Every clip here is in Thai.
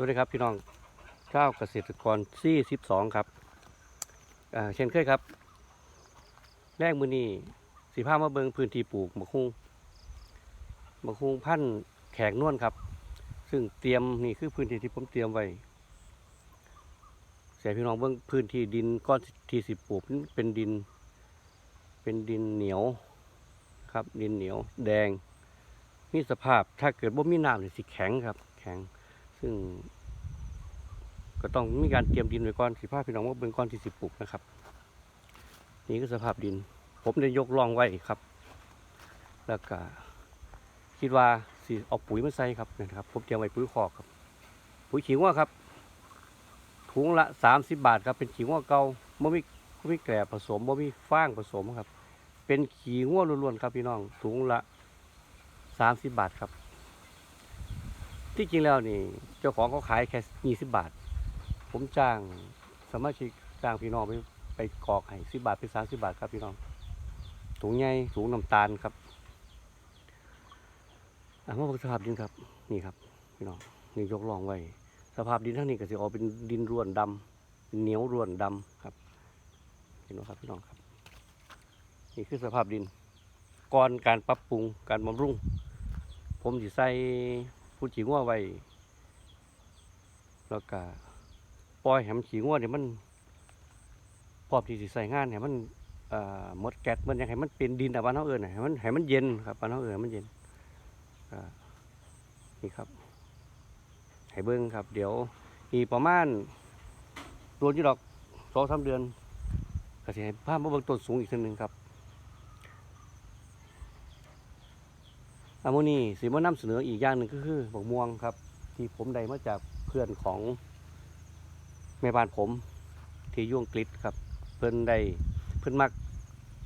วัสดีครับพี่น้องเจ้าเกษตรกรซี่สิบสองครับเช่นเคยครับ แรกมือนี้สีผ้ามาเบิงพื้นที่ปลูกมะคุงมะคุงพันแขกนวลครับ ซึ่งเตรียมนี่คือพื้นที่ที่ผมเตรียมไว้เสียพี่น้องเบิ้งพื้นที่ดินก้อนที่สิปลูกเป็นดิน เป็นดินเหนียวครับ ดินเหนียวแดงมีสภาพถ้าเกิดว่ามีน้ำเนี่ยสิแข็งครับ แข็ง ซึ่ง ก็ต้องมีการเตรียมดินไว้ก่อนสิภาพพี่น้องว่าเบื้องก้อนที่สิปลูกนะครับ นี่คือสภาพดิน ผมได้ยกร่องไว้ครับ แล้วก็คิดว่าสิเอาปุ๋ยมาใส่ครับนะครับ ผมเตรียมไว้ปุ๋ยคอกครับ ปุ๋ยขี้งัวครับถุงละสามสิบบาทครับเป็นขี้งัวเก่าบ่มีบ่มีแกลบผสมบ่มีฟางผสมครับ เป็นขี้งัวล้วนๆครับพี่น้องถุงละสามสิบบาทครับ ที่จริงแล้วนี่ เจ้าของเขาขายแค่ยี่สิบบาท ผมจ้างสมาชิกจ้างพี่น้องไปไปกรอกให้สิบบาทเป็นสามสิบบาทครับพี่น้อง ถุงใหญ่ถุงน้ำตาลครับอะมาบอกสภาพดินครับ นี่ครับพี่น้องนี่ยกลองไว้ สภาพดินทั้งนี้ก็จะออกเป็นดินร่วนดำเป็นเหนียวร่วนดำครับ เห็นไหมครับพี่น้องครับ นี่คือสภาพดินก่อนการปรับปรุงการบำรุง ผมจะใส่ ผู้จีงัวไว้แล้วก็ปล่อยให้มันขี้งัวเนี่ยมันพร้อมที่จะใส่งานเนี่ยมันหมดแก๊สมันอยังให้มันเป็นดินแต่บ้านเขาเอิญให้มันให้มันเย็นครับบ้านเขาเอิญมันเย็นนี่ครับให้เบิ้งครับ เดี๋ยวอีประมาณรวมอยู่ดอกสองสามเดือนก็จะให้ภาพมาเบิ้งต้นสูงอีกทีหนึ่งครับ อาโมอนี่สีมานำเสนออีกอย่างหนึ่งก็คือบักม่วงครับ ที่ผมได้มาจากเพื่อนของแม่บ้านผมที่ยุ่อังกฤษครับ เพิ่อนได้เพิ่อนมัก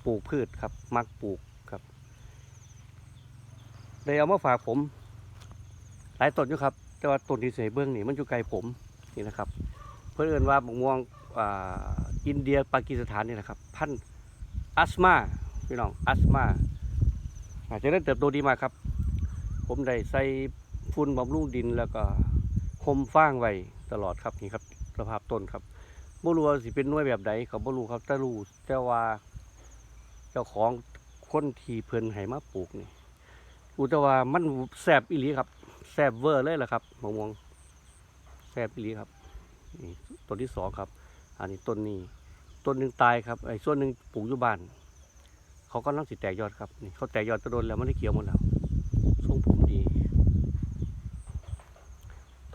ปลูกพืชครับ มักปลูกครับได้เอามาฝากผม หลายต้นอยู่ครับ แต่ว่าต้นที่เสยเบื้องนี่มันอยู่ไกลผมนี่นะครับ เพื่นเอินว่าบกม่วงอ,อินเดียปากีสถานนี่นะครับ พันธุ์อัสมาพี่น้องอัสมาอาจจะได้เติบโตดีมากครับ ผมได้ใส่ฝุ่นบำรุงดินแล้วก็คมฟางไว้ตลอดครับนี่ครับสภาพต้นครับบ่รู้ว่าสิเป็นน่วยแบบใดเขาบ่รู้ครับแต่รู้แต่ว่าเจ้าของคนที่เพิ่นให้มาปลูกนี่รู้แต่ว่ามันแซ่บอีหลีครับแซ่บเวอร์เลยล่ะครับมะม่วงแซ่บอีหลีครับนี่ต้นที่สองครับ อันนี้ต้นนี้ต้นหนึ่งตายครับไอ้ส่วนหนึ่งปลูกอยู่บ้านเขาก็ต้องสิแตกยอดครับนี่เขาแตกยอดตะโดนแล้วมันได้เขียวหมดแล้วทรงผมดี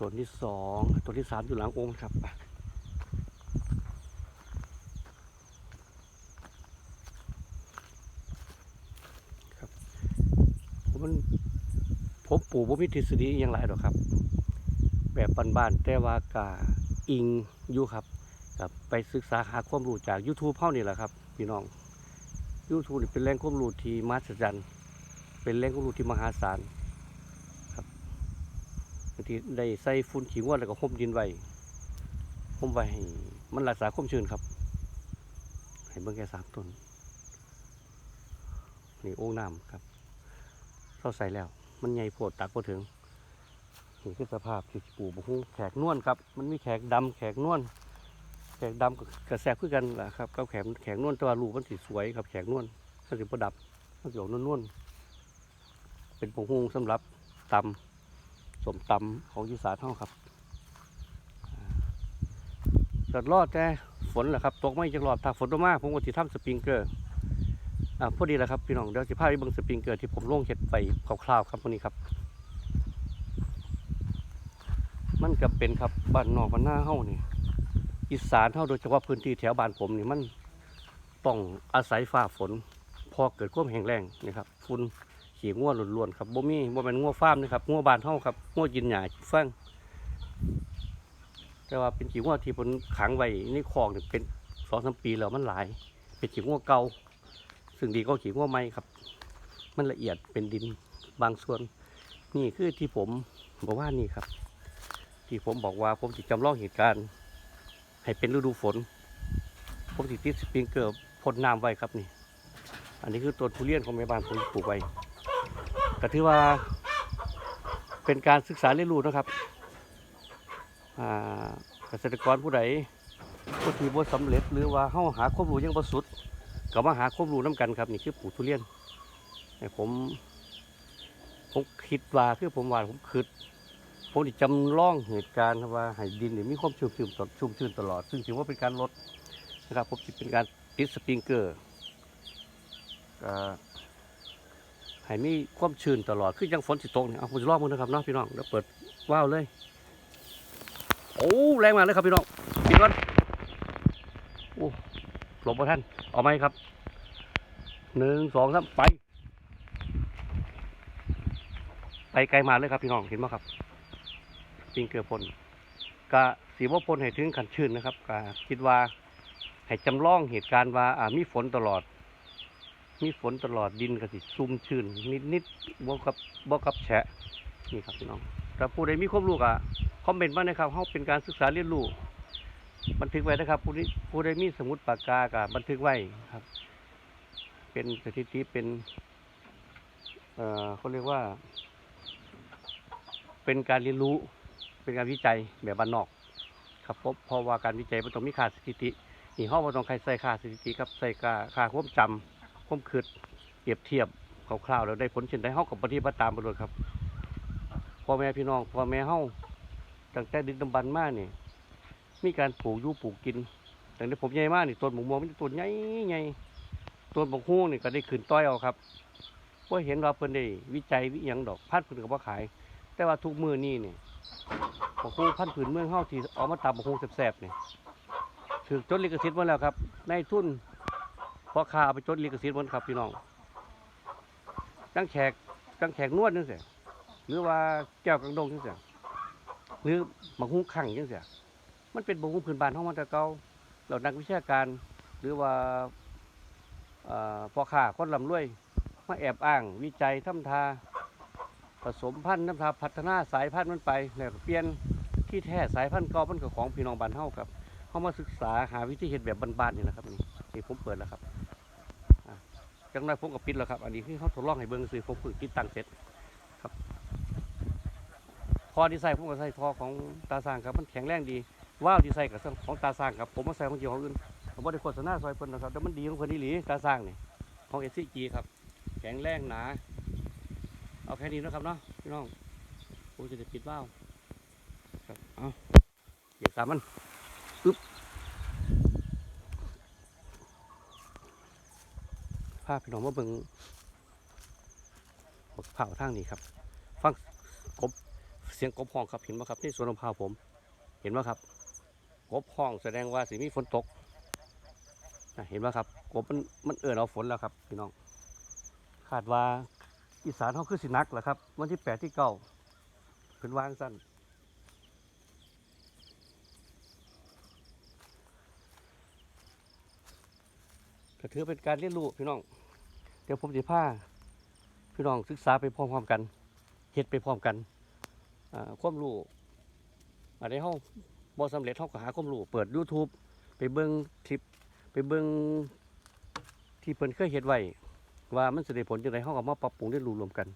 ต้นที่สองต้นที่สามอยู่หลังองค์ครับครับผมมันผมปลูกผมมีทฤษฎีอหย่างไรหรอกครับ แบบบ้านๆแต่ว่ากาอิงอยู่ครับกับไปศึกษาหาความรู้จาก YouTube เท่านี่แหละครับ พี่น้อง YouTube เป็นแหล่งความรู้ที่มหัศจรรย์เป็นแหล่งความรู้ที่มหาศาล ทีได้ใส่ฝุ่นขี้งวดแล้วก็ห่มดินไว้ห่มไว้ให้มันรักษาความชื้นครับ ให้เบิ่งแค่สามต้นนี่โอ่งน้ำครับเข้าใส่แล้ว มันใหญ่โพดตักพอถึงนี่คือสภาพที่ปลูกบุ้งแขกนวลครับ มันมีแขกดำแขกนวลแขกดำกับกระแสคือกันแหละครับกับแขกแขกนวลตัวลูกมันสีสวยครับแขกนวลมันสีประดับมันสีออกนวลๆเป็นผงฮงสำหรับตำ สมตำของยีสานเท่าครับเกิดรอดแต่ฝนแหละครับตกไม่จะรอดถ้าฝนมากผมก็จะทำสปริงเกอร์อ่าพอดีแหละครับพี่น้องเดี๋ยวจะพาไปเบิ่งสปริงเกอร์ที่ผมลงเห็ดไปคร่าวๆครับวันนี้ครับ มันจำเป็นครับบ้านนอกบ้านหน้าเฮานี่อีสานเฮาโดยเฉพาะพื้นที่แถวบ้านผมนี่มันต้องอาศัยฟ้าฝน พอเกิดความแห้งแล้งนี่ครับฝุ่น ขี่งัวล้วนๆครับบ่มีบ่เป็นงัวฟาร์มนะครับงัวบานเฮาครับงัวกินหญ้าฟังแต่ว่าเป็นขี่งัวที่ผมขังไว้ในคลอกนี่เป็นสองสามปีแล้วมันหลาย เป็นขี่งัวเก่าซึ่งดีก็ขี่งัวใหม่ครับ มันละเอียดเป็นดินบางส่วน นี่คือที่ผมบอกว่านี่ครับ ที่ผมบอกว่าผมจะจำลองเหตุการณ์ ให้เป็นฤดูฝน ผมติดติดสปริงเกอร์พ่นน้ำไว้ครับนี่ อันนี้คือต้นทุเรียนของแม่บ้านผมปลูกไว้ ก็ถือว่าเป็นการศึกษาเรียนรู้นะครับเกษตรกรผู้ใดผู้ที่บ่สำเร็จ หรือว่าเฮาหาความรู้ยังบ่สุดก็มาหาความรู้นํกันครับ นี่คือปลูกทุเรียนผมผมคิดว่าคือผมว่าผมคิดผมจำลองเหตุการณ์ว่าให้ดินนี่มีความชุ่มชื้นตลอดชุ่มชื้นตลอด ซึ่งถือว่าเป็นการลดนะครับผมสิดเป็นการติดสปริงเกอร์ ให้มีความชื้นตลอด คือยังฝนสิตกเนี่ยเอาผมจะลองมึงนะครับเนาะพี่น้องแล้วเปิดว้าวเลย โอ้แรงมากเลยครับพี่น้องปิดก่อนโอ้หลบมาท่านเอาไหมครับหนึ่งสองสามไป ไปไกลมาเลยครับพี่น้องเห็นไหมครับปิงเกลือพ่นกะสีว่าพ่นให้ถึงขันชื้นนะครับกะคิดว่าให้จำลองเหตุการณ์ว่าอ่ามีฝนตลอด มีฝนตลอดดินก็สิชุ่มชื้นนิดนิดๆบวกกับบวกกับแฉะนี่ครับพี่น้องถ้าผู้ใดมีความรู้ก็คอมเมนต์มานะครับเขาเป็นการศึกษาเรียนรู้บันทึกไว้นะครับ ผู้นี้ผู้ใดมีสมุดปากกาก็บันทึกไว้ครับ เป็นสถิติเป็นเอ่อเขาเรียกว่า เป็นการเรียนรู้ เป็นการวิจัยแบบบ้านนอก ครับเพราะเพราะว่าการวิจัยมันต้องมีค่าสถิตินี่ห้องมันต้องใครใส่ค่าสถิติครับใส่ค่าค่าความจำ ความคิดเปรียบเทียบคร่าวๆแล้วได้ผลเช่นใดห้อกับปฏิบัติตามไปเลยครับพ่อแม่พี่น้องพ่อแม่เฮาตั้งแต่ดึกดำบรรพ์มานี่มีการปลูกยู่ปลูกกินตั้งแต่ผมใหญ่มากนี่ต้นหมกม่วงมันต้นใหญ่ใหญ่ต้นบกฮู้นี่ก็ได้ขึ้นต้อยเอาครับเพราะเห็นว่าเพิ่นได้วิจัยวิยังดอกพัดเพิ่นก็บ่ขาย แต่ว่าทุกมือนี่นี่บกฮู้พันธุ์ผืนเมืองเฮาที่เอามาตำบกฮู้แซ่บๆนี่ถูกจดลิขสิทธิ์มาแล้วครับในทุน พอค้าเอาไปจดลิขสิทธิ์หมดครับพี่น้องจังแขกจังแขกนวดจังซี่หรือว่าแก้วกังดงจังซี่หรือบักฮู้ขังจังซี่มันเป็นบักฮู้พื้นบ้านเฮามาแต่เก่าแล้วนักวิชาการ หรือว่าเอ่อพ่อค้าคนร่ำรวยมาแอบอ้างวิจัยทำทาผสมพันธุ์น้ำทาพัฒนาสายพันธุ์มันไปแล้วเปลี่ยนที่แท้สายพันธุ์เก่ามันก็ของพี่น้องบ้านเฮาครับเฮามาศึกษาหาวิธีเฮ็ดแบบบ้านๆนี่นะครับนี่ผมเปิดแล้วครับ จังน้อยผมก็ปิดแล้วครับ อันนี้คือเขาทดลองให้เบิ่งซื่อผมเพิ่งติดตั้งเสร็จครับพอที่ใส่ผมก็ใส่ทอของตาสร้างครับมันแข็งแรงดีว้าวที่ใส่กับของตาสร้างครับผมมาใส่ของเกี่ยวของอื่นผมบ่ได้โฆษณาซอยเพิ่นนะครับแต่มันดีของเพิ่นอีหลีตาสร้างนี่ของ SCG ครับ แข็งแรงหนาเอาแค่นี้นะครับเนาะพี่น้องผมจะได้ปิดว่าวครับเอาเหยียบสามมันปึ๊บ ภาพี่น้องมาเบิ่งบักเผาวทางนี้ครับ ฟังกบเสียงกบห้องครับเห็นไหมครับที่สวนมะพร้าวผม เห็นไหมครับ กบห้องแสดงว่าสิมีฝนตกนะเห็นไหมครับ กบมันมันเอื่นเอาฝนแล้วครับ พี่น้องคาดว่าอีสานเขาคือสินักแหละครับ วันที่แปดที่เก้าเป็นวางสั้นก็ถือเป็นการเรียนรู้พี่น้อง ดี๋ยวผมจะพาพี่น้องศึกษาไปพร้อมๆกันเฮ็ดไปพร้อมกันความรู้อะไรเฮาบ่สำเร็จเฮาก็หาความรู้เปิด YouTube ไปเบิ่งคลิปไปเบิ่งที่เพิ่นเคยเฮ็ดไว้ว่ามันจะได้ผลจังไดเฮาก็มาปรับปรุงเรียนรู้รวมกัน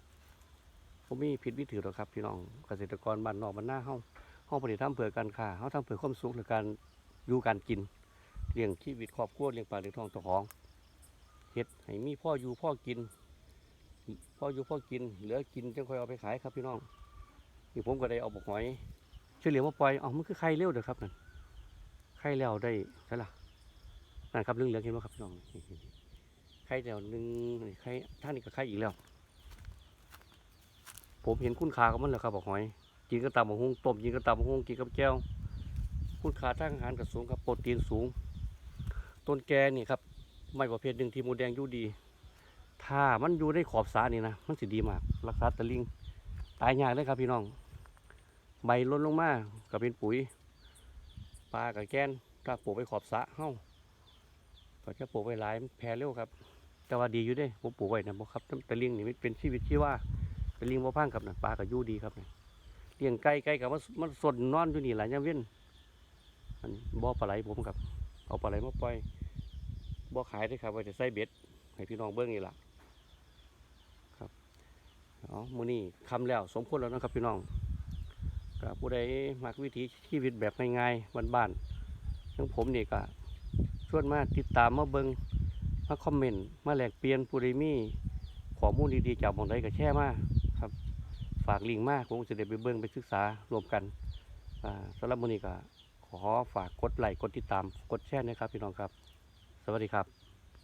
ผมมีผิดวิถีหรอกครับพี่น้องเกษตรกรบ้านนอกบ้านหน้าเฮาเฮาบ่ได้ทำเพื่อการค้าเฮาทำเพื่อความสุขและการอยู่การกินเลี้ยงชีวิตครอบครัวเลี้ยงปลาเลี้ยงทองเจ้าของ เฮ็ดให้มีพ่ออยู่พ่อกิน พ่ออยู่พ่อกิน เหลือกินจังค่อยเอาไปขายครับพี่น้องนี่ผมก็ได้เอาบกหอยช่วยเหลือมาปล่อยเอ๋อมันคือไข่เร็วเด้อครับนั่นไข่แล้วได้ใช่ล่ะนั่นครับเรื่องเหลือเห็นไหมครับพี่น้องไข่เดียวหนึ่งไข่ท่านนี่ก็ไข่อีกแล้ว ผมเห็นคุณค่าของมันแล้วครับบอกหอยกินกับตำบักหุ่งต้มกินกับตำบักหุ่งกินกับแก้วคุณค่าทางอาหารก็สูงครับโปรตีนสูง ต้นแกนี่ครับ ไม่ประเภทหนึ่งที่มูแดงอยู่ดี ถ้ามันอยู่ในขอบสานี่นะมันสิดีมาก รักษาตะลิงตายยากเลยครับพี่น้อง ใบล้นลงมาก็เป็นปุ๋ยปลากับแกนถ้าปลูกไปขอบสะเฮ้าก็จะปลูกไว้หลายแพร่เร็วครับ แต่ว่าดีอยู่ด้ผมปลูกไว้นะบ่ครับตะลิงนี่มันเป็นชีวิตที่ว่าตะลิงบ่พังครับนะปลาก็อยู่ดีครับนะเลี้ยงไก่ไก่กับมันมันสนนอนอยู่นี่หลายยามเว้นบ่อปลาไหลผมครับ เอาปลาไหลมาปล่อย บ่ขายได้ครับไว้จะใส่เบ็ดให้พี่น้องเบิ่งนี่ล่ะครับเอมื้อนี้คำแล้วสมควรแล้วนะครับพี่น้องก็ผู้ใดมักวิถีชีวิตแบบง่ายๆบ้านๆทั้งผมนี่ก็ชวนมาติดตามมาเบิงมาคอมเมนต์มาแลกเปลี่ยนผู้ใดมีข้อมูลดีๆจากหมองใดก็แชร์มาครับ ฝากลิงก์มาผมจะได้ไปเบิ่งไปศึกษารวมกันอ่าสำหรับมื้อนี้ก็ขอฝากกดไลค์กดติดตามกดแชร์นะครับพี่น้องครับ สวัสดีครับ